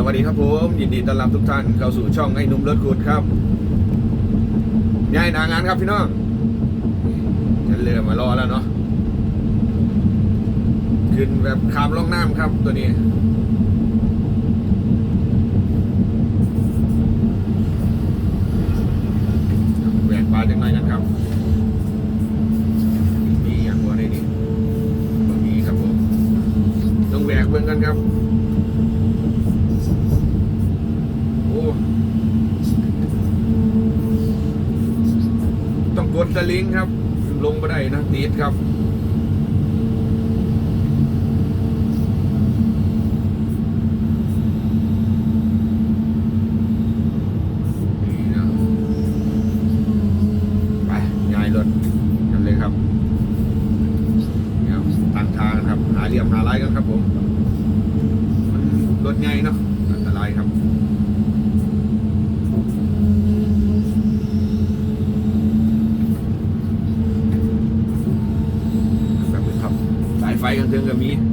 สวัสดีครับผมยินดีต้อนรับทุกท่านเข้าสู่ช่องไอ้นุ่มรถขุดครับย้ายนางานครับพี่น้องฉันเรือมารอแล้วเนาะขึ้นแบบขามล่องน้ำครับตัวนี้แหวกปลาจังไรกันครับมีอย่างบัวในนี้บ่มีครับผมต้องแหวกเบิ่งกันครับ ลิงครับ ลงมาได้นะติดครับไปย้ายเลยครับเดี๋ยวตั้งทางครับหาเหลี่ยมหาลายกันครับผม มันรถใหญ่เนาะอันตรายครับาย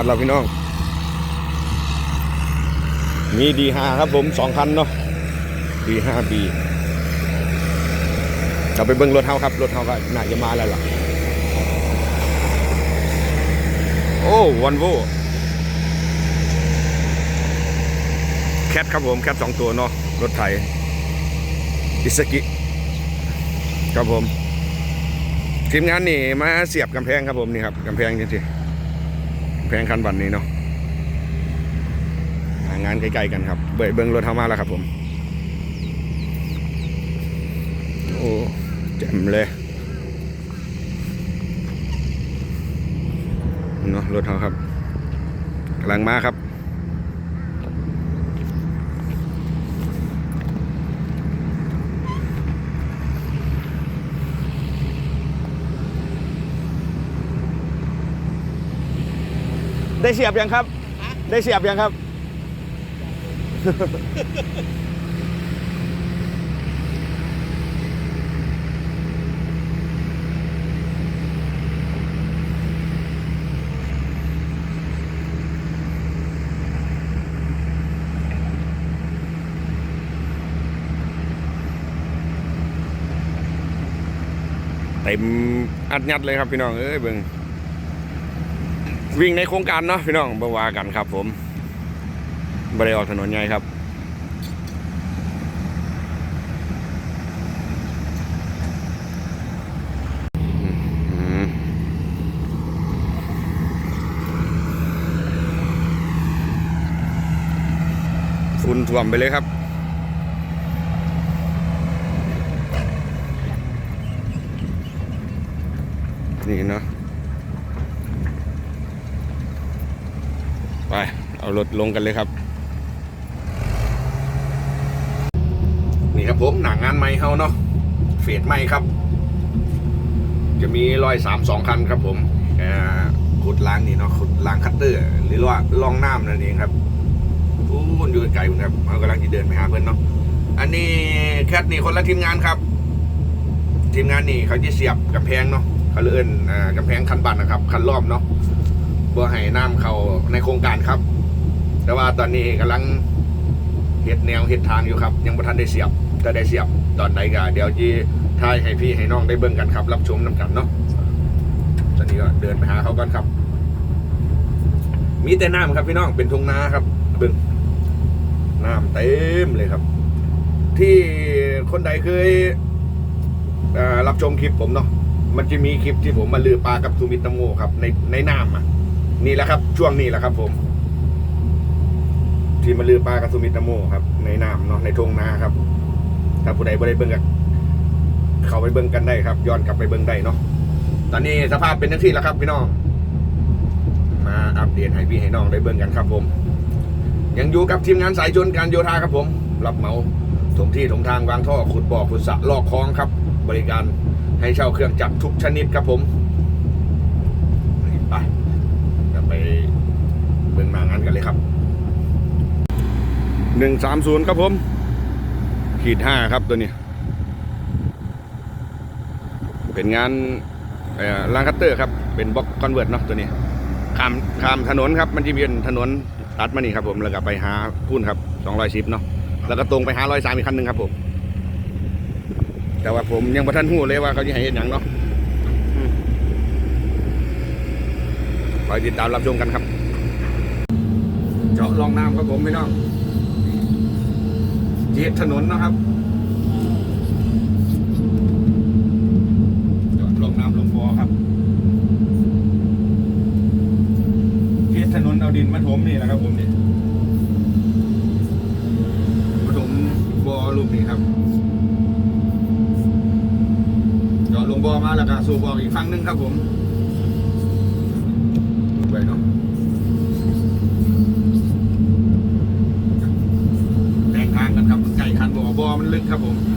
อดเราพี่น้อง มีดีห้าครับผมสองคันเนาะดีห้าปีเราไปเบิ่งรถเฮาครับ รถเฮาก็น่าจะมาแล้วล่ะ โอ้วันโวแคทครับผม แคทสองตัวเนาะรถไถอิสกิครับผมทีมงานนี่มาเสียบกำแพงครับผมนี่ครับกำแพงจริงๆ แพงคันบันนี้เนาะางานใกล้ๆกันครับ เบยเบิ้งรถเข้ามาแล้วครับผม โอ้แจ่มเลยเนาะรถเขาครับกำลังมาครับ ได้เสียบยังครับ ได้เสียบยังครับ เต็มอัดยัดเลยครับพี่น้องเอ้ยเบิ่ง วิ่งในโครงการเนาะพี่น้องบ่ว่ากันครับ ผมบ่ได้ออกถนนใหญ่ครับฝุ่นท่วมไปเลยครับนี่เนาะ ไป เอารถลงกันเลยครับ นี่ครับผมหนังงานใหม่เฮาเนาะเฟสใหม่ครับ จะมีรอยสามสองคันครับผมขุดล้างนี่เนาะขุดล้างคัตเตอร์ หรือว่าล่องน้ำนั่นเองครับอู้นอยู่ไกลผมครับเรากำลังจะเดินไปหาเพื่อนเนาะอันนี้แคทนี่คนละทีมงานครับ ทีมงานนี่เขาจะเสียบกำแพงเนาะเขาเลื่อนอ่าแพงคันบัตรนะครับ คันรอบเนาะ บ่ให้น้ำเขาในโครงการครับ แต่ว่าตอนนี้กำลังเห็ดแนวเห็ดทางอยู่ครับ ยังไม่ทันได้เสียบจะได้เสียบตอนใดก็เดี๋ยวจีทายให้พี่ให้น้องได้เบิ่งกันครับ รับชมน้ำกันเนาะตอนนี้ก็เดินไปหาเขาก่อนครับ มีแต่น้ำครับพี่น้องเป็นทุ่งนาครับเบิ่งน้ำเต็มเลยครับ ที่คนใดเคยรับชมคลิปผมเนาะมันจะมีคลิปที่ผมมาลือปลากับซูมิตโมครับ ในในน้ำอะ นี่แหละครับ ช่วงนี้แหละครับ ผม ที่มาลือปลากับซูมิตะโมครับ ในน้ำเนาะในทงนาครับ ถ้าผู้ใดบ่ได้เบิ่งก็เข้าไปเบิ่งกันได้ครับ ย้อนกลับไปเบิ่งได้เนาะตอนนี้สภาพเป็นทังที่แล้วครับ พี่น้อง มาอัปเดตให้พี่ให้น้องได้เบิ่งกันครับ ผม ยังอยู่กับทีมงานสายชนการโยธาครับ ผม รับเหมาถมที่ถมทางวางท่อขุดบ่อขุดสระลอกคลองครับ บริการให้เช่าเครื่องจักรทุกชนิดครับผมไปจะไป เบิ่งหน้างานกันเลยครับหนึ่งสามศูนย์ครับผม ขีดห้าครับตัวนี้ เป็นงานเอ่อลางคัตเตอร์ครับ เป็นบล็อกคอนเวิร์ตเนาะตัวนี้ข้ามข้ามถนนครับ มันจะเป็นถนนตัดมานี่ครับผม แล้วก็ไปหาพุ่นครับสองร้อยสิบเนาะ แล้วก็ตรงไปหาร้อยสามอีกคันหนึ่งครับผม แต่ว่าผมยังประทันหูเลยว่าเขาจะให้เห็นอย่างเนาะอืมคอยติดตามรับชมกันครับเจาะลองน้ำครับผมพี่น้องเจ็ดถนนนะครับเจาะลองน้ำลงบ่อครับเจ็ดถนนเอาดินมาถมนี่แหละครับผมนี่ผสมบอลูกนี่ครับเจาะลงบ่อมาแล้วก็สูบอออีกครั้งหนึงครับผมไปเนาะ ครับผม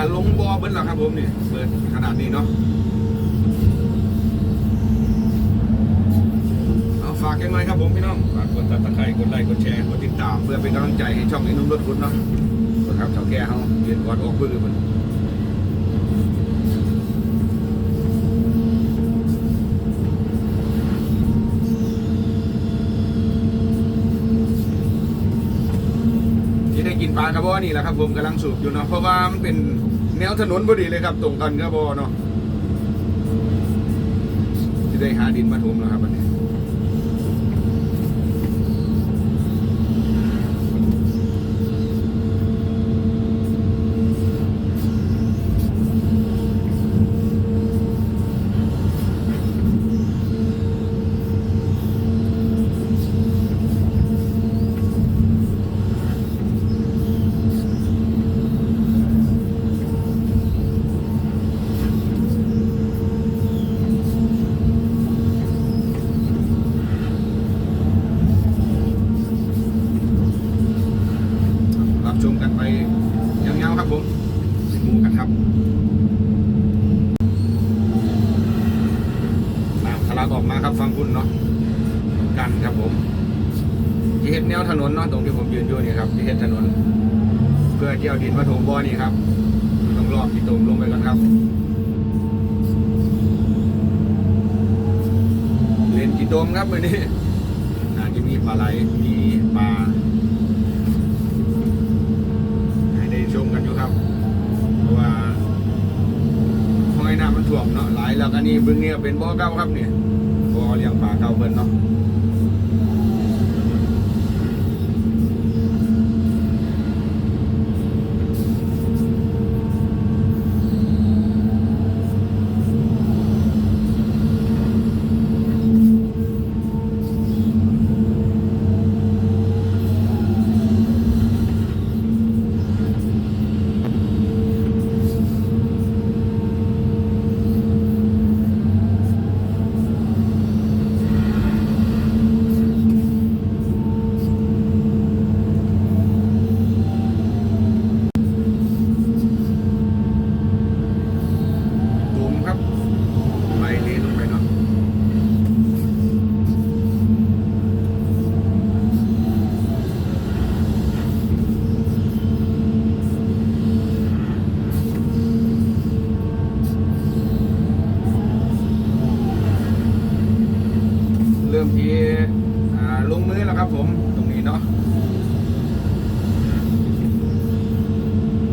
ปลากันลงบ่อเบิ้ลแล้วครับผมนี่เปิดขนาดนี้เนาะเอาฝากกันหน่อยครับผมพี่น้องฝากกดติดตามกดไลค์กดแชร์กดติดตามเพื่อเป็นกำลังใจให้ช่องนี้นุ่มรถคุณเนาะกดครับเท่าแก่เขาเรียนก่อนออกเพื่อมันากระบอกนี่แหละครับ ผมกำลังสูบอยู่เนาะเพราะว่ามันเป็นแนวถนนพอดีเลยครับ ตรงกันกระบอกเนาะจะได้หาดินมาถมแล้วครับอันนี้ เห็ดแนวถนนเนาะตรงที่ผมยืนอยู่นี่ครับที่เห็ดถนน เพื่อเกี่ยวดินมาถมบ่อนี่ครับต้องรอบที่ตมลงไปก่อนครับเล่นกี่ตมครับวันนี้อาจจะมีปลาไหลมีปลาให้ได้ชมกันอยู่ครับเพราะว่าห้อยน้ำมันท่วมเนาะหลายแล้วก็นี่บึงเนี่ยเป็นบ่อเก่าครับเนี่ยบ่อเลี้ยงปลาเก่าเพิ่นเนาะ ที่ลงมือแล้วครับผมตรงนี้เนาะ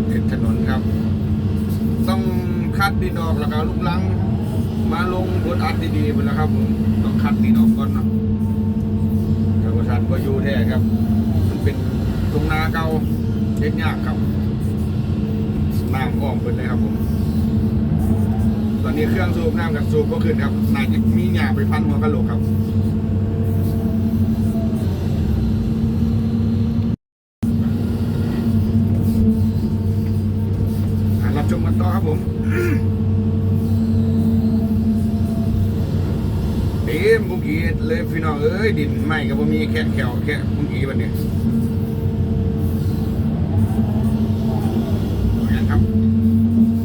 เป็นถนนครับ ต้องคัดดินออกแล้วก็ลูกลัง มาลงบนอัดดีๆไปแล้วครับผมต้องคัดดินออกก่อนเนาะธรรมชาติก็อยู่แท้ครับ มันเป็นตรงนาเก่าเด็ดยากครับน้ำอ้อมไปเลยครับผมตอนนี้เครื่องสูบน้ำกับสูบก็ขึ้นครับนายจะมีหยาไปพันหัวกะโหลกครับ องเอ้ยดินไหม่ก็บ่มีแค่แขวแค่มุงกี้วันนี้อย่างครับ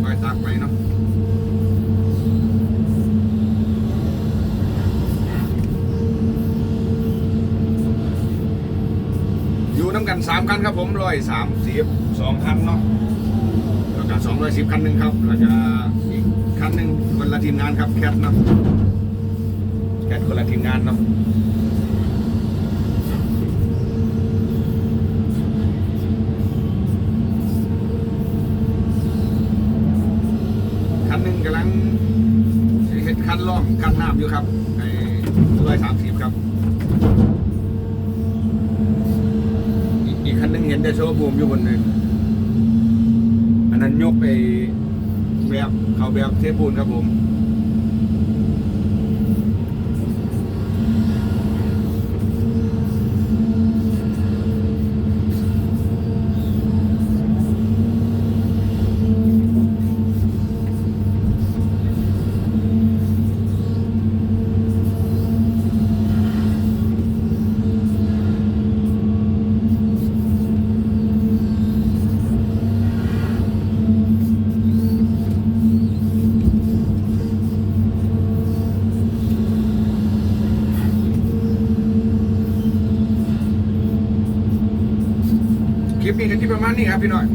คอยตากไปเนาะอยู่น้ำกันสามคันครับผมร้อยสามสิบสองคันเนาะแล้วก็สองร้อยสิบคันหนึ่งครับแล้วก็อีกคันหนึ่งคนละทีมงานครับแคทเนาะแคทคนละทีมงานเนาะ กำลังเห็ดคันล่องคันน้ำอยู่ครับไอ้ร้อยสามสิบครับอีกอีกคันหนึ่งเห็นได้โชว์บูมอยู่บนนึงอันนั้นยกไปแบบเขาแบบเทปูนครับผม คลิปนี้กันที่ประมาณนี้ครับพี่น้อย